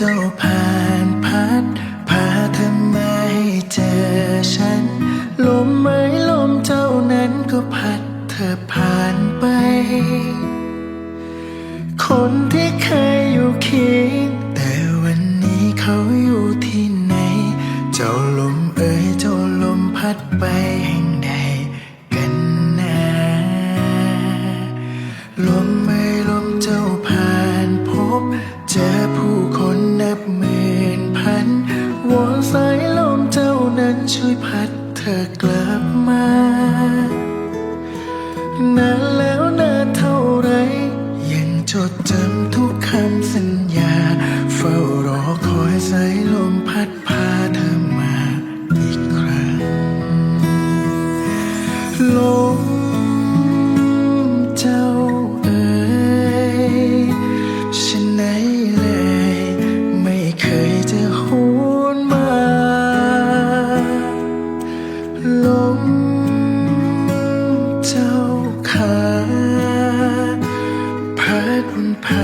เจ้าผ่านพัดพาเธอมาให้เจอฉัน ลมไม้ลมเจ้านั้นก็พัดเธอผ่านไป คนที่เคยอยู่เคียง สายลมเจ้านั้นช่วยพัดเธอกลับมานานแล้วนานเท่าไร ยังจดจำทุกคำสัญญา เฝ้ารอคอยสายลมพัดพาเธอมาอีกครั้งลม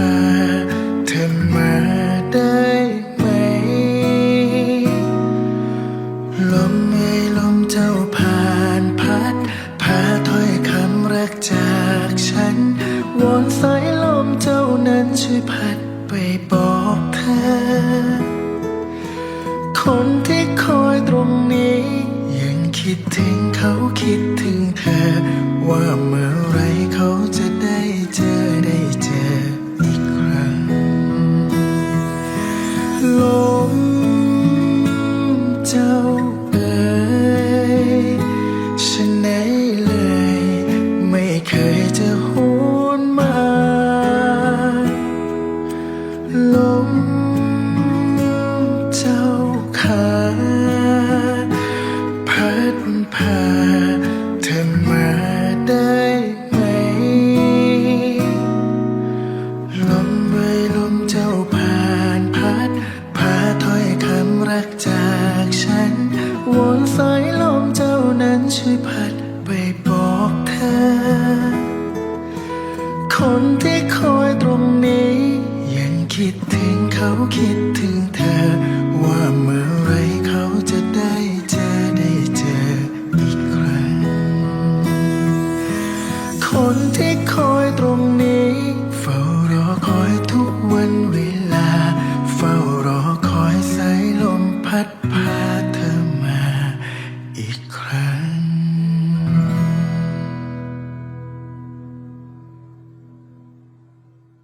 าเธอมาได้ไหม ลมเอ่ยลมเจ้าผ่านพัด พาถ้อยคำรักจากฉัน วอนสายลมเจ้านั้นช่วยพัดไปบอกเธอ คนที่คอยตรงนี้ ยังคิดถึงเขาคิดถึงเธอว่าเมื่อ จ้าเอ๋ยฉันไหนเลย ไม่เคยจะหวนมา ลมเจ้าขาพัดพาเธอมาได้ไหม ลมเอ่ยลมเจ้าผ่านพัดพาถ้อยคำรักจาก คิดถึงเขาคิดถึงเธอว่าเมื่อไร